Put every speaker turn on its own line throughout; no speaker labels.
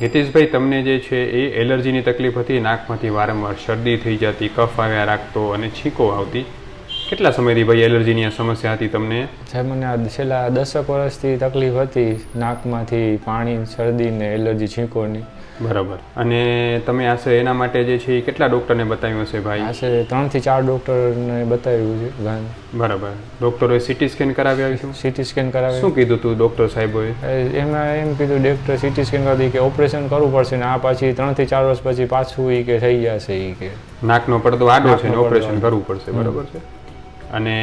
હિતેશભાઈ તમને જે છે એ એલર્જીની તકલીફ હતી, નાકમાંથી વારંવાર શરદી થઈ જતી, કફ આવ્યા રાખતો અને છીકો આવતી. કેટલા સમયથી ભાઈ એલર્જીની આ સમસ્યા હતી તમને?
સાહેબ મને આ છેલ્લા દસક વર્ષથી તકલીફ હતી નાકમાંથી પાણી શરદી ને એલર્જી છીંકોની.
બરાબર. અને તમે આશરે એના માટે જે છે એ કેટલા ડૉક્ટરને બતાવ્યું હશે ભાઈ?
આશરે ત્રણથી ચાર ડૉક્ટરને બતાવ્યું છે
બરાબર. ડૉક્ટરોએ સિટી સ્કેન કરાવી છે?
સિટી સ્કેન કરાવ્યું.
શું કીધું તું ડૉક્ટર સાહેબોએ?
એમાં એમ કીધું ડૉક્ટર સિટી સ્કેન કરતી કે ઓપરેશન કરવું પડશે ને આ પાછી ત્રણથી ચાર વર્ષ પછી પાછું એ કે થઈ જશે એ કે.
નાકનો પડદો આડો છે ને ઓપરેશન કરવું પડશે. બરાબર છે? અને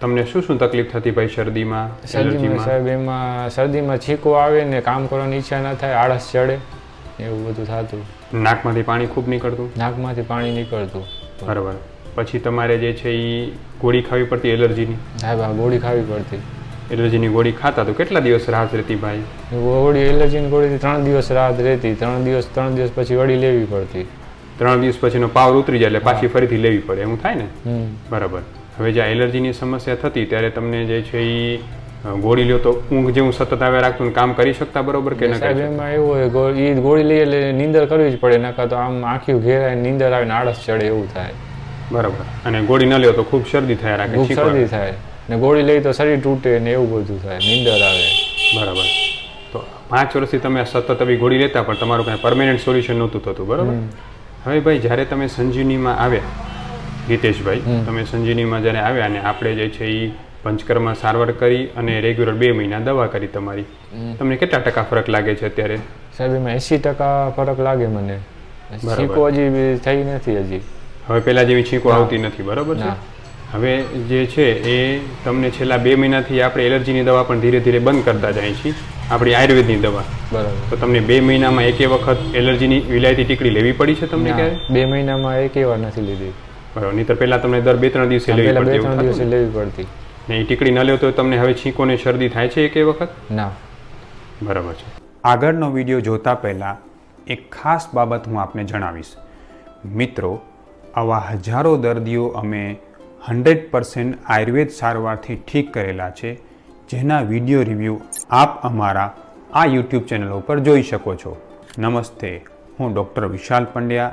તમને શું શું તકલીફ થતી ભાઈ શરદીમાં
શરદીમાં સાહેબ એમાં શરદીમાં છીકો આવે ને કામ કરવાની ઈચ્છા ના થાય આળસ ચડે એવું બધું થતું.
નાકમાંથી પાણી ખૂબ નીકળતું?
નાકમાંથી પાણી નીકળતું.
બરાબર. પછી તમારે જે છે એ ગોળી ખાવી પડતી એલર્જીની?
સાહેબ આ ગોળી ખાવી પડતી.
એલર્જીની ગોળી ખાતા તો કેટલા દિવસ રાહત રહેતી ભાઈ?
ગોળી એલર્જીની ગોળીથી ત્રણ દિવસ રાહત રહેતી. ત્રણ દિવસ ત્રણ દિવસ પછી વળી લેવી પડતી.
ત્રણ દિવસ પછીનો પાવર ઉતરી જાય એટલે પાછી ફરીથી લેવી પડે એવું થાય ને? બરાબર. હવે જે એલર્જીની સમસ્યા થતી ત્યારે તમને જે છે એ ગોળી લ્યો તો ઊંઘ જેવું સતત આવ્યા રાખતું ને કામ કરી શકતા બરોબર કે ના
સાહેબ એમાં એવું હોય એ ગોળી લઈએ એટલે નીંદર કરવી જ પડે નકા તો આમ આખી ઘેરાય નીંદર આવે આળસ ચડે એવું થાય?
બરાબર. અને ગોળી ન લ્યો તો ખૂબ શરદી થયા રાખે ખૂબ
શરદી થાય. ને ગોળી લઈ તો શરીર તૂટે ને એવું બધું થાય નીંદર આવે.
બરાબર. તો પાંચ વર્ષથી તમે સતત આવી ગોળી લેતા પણ તમારું કાંઈ પરમેનન્ટ સોલ્યુશન નહોતું થતું બરાબર? હવે ભાઈ જ્યારે તમે સંજીવનીમાં આવ્યા હિતેશભાઈ તમે સંજીવનીમાં જ્યારે આવ્યા અને આપણે જે છે એ પંચકર્મા સારવાર કરી અને રેગ્યુલર બે મહિના દવા કરી તમારી. તમને કેટલા ટકા ફરક લાગે છે અત્યારે?
સાહેબ એમાં એંસી ટકા ફરક લાગે મને. છીકો હજી થઈ નથી હજી.
હવે પહેલાં જેવી છીંકો આવતી નથી બરાબર છે? હવે જે છે એ તમને છેલ્લા બે મહિનાથી આપણે એલર્જીની દવા પણ ધીરે ધીરે બંધ કરતા જાય છીએ આપણી આયુર્વેદની દવા.
બરાબર.
તો તમને બે મહિનામાં એકે વખત એલર્જીની વિલાયતી ટીકડી લેવી પડી છે તમને ક્યારે?
બે મહિનામાં એકે વાર નથી લીધી.
બરાબર નહીંતર પહેલા તમને દર બે ત્રણ દિવસે લેવી
બે
પડતી
ત્રણ દિવસે લેવી પડતી.
ને? એ ટીકડી ન લેવો તો તમને હવે છીંકો ને શરદી થાય છે એકે વખત?
ના.
બરાબર છે. આગળનો વીડિયો જોતા પહેલાં એક ખાસ બાબત હું આપને જણાવીશ. મિત્રો આવા હજારો દર્દીઓ અમે હંડ્રેડ પર્સન્ટ આયુર્વેદ સારવારથી ઠીક કરેલા છે જેના વીડિયો રિવ્યૂ આપ અમારા આ યુટ્યુબ ચેનલ ઉપર જોઈ શકો છો. નમસ્તે હું ડૉક્ટર વિશાલ પંડ્યા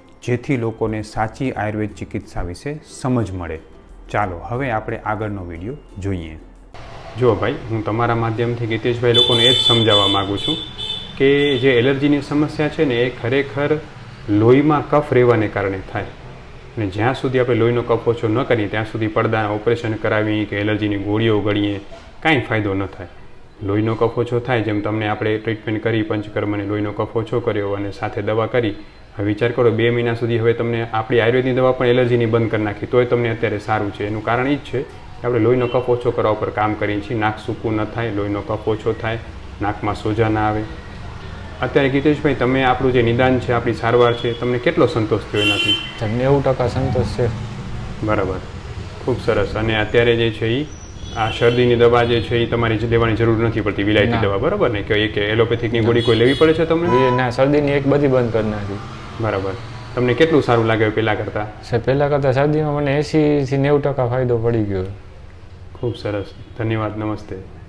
જેથી લોકોને સાચી આયુર્વેદ ચિકિત્સા વિશે સમજ મળે. ચાલો, હવે આપણે આગળનો વીડિયો જોઈએ. જો ભાઈ, હું તમારા માધ્યમથી ગીતેશભાઈ લોકોને એ જ સમજાવવા માગું છું કે જે એલર્જીની સમસ્યા છે ને, એ ખરેખર લોહીમાં કફ રહેવાને કારણે થાય. અને જ્યાં સુધી આપણે લોહીનો કફ ઓછો ન કરીએ, ત્યાં સુધી પડદાના ઓપરેશન કરાવી કે એલર્જીની ગોળીઓ ગળીએ કાંઈ ફાયદો ન થાય. લોહીનો કફ ઓછો થાય, જેમ તમને આપણે ટ્રીટમેન્ટ કરી પંચકર્મને લોહીનો કફ ઓછો કર્યો અને સાથે દવા કરી વિચાર કરો બે મહિના સુધી હવે તમને આપણી આયુર્વેદની દવા પણ એલર્જીની બંધ કરી નાખી તોય તમને અત્યારે સારું છે. એનું કારણ એ જ છે કે આપણે લોહીનો કફ ઓછો કરવા ઉપર કામ કરીએ છીએ નાક સૂકું ન થાય લોહીનો કફ ઓછો થાય નાકમાં સોજા ના આવે. અત્યારે ગીતેશભાઈ તમે આપણું જે નિદાન છે આપણી સારવાર છે તમને કેટલો સંતોષ થયો એનાથી?
નેવું ટકા સંતોષ છે.
બરાબર. ખૂબ સરસ. અને અત્યારે જે છે એ આ શરદીની દવા જે છે એ તમારી લેવાની જરૂર નથી પડતી વિલાયતી દવા બરાબર ને? કે એક એલોપેથિકની ગોળી કોઈ લેવી પડે છે તમને?
ના શરદીની એક બધી બંધ કરી નાખી.
બરાબર. તમને કેટલું સારું લાગે પહેલાં કરતાં?
સાહેબ પહેલાં કરતાં શરદીમાં મને એંસીથી નેવું ટકા ફાયદો પડી ગયો.
ખૂબ સરસ. ધન્યવાદ નમસ્તે.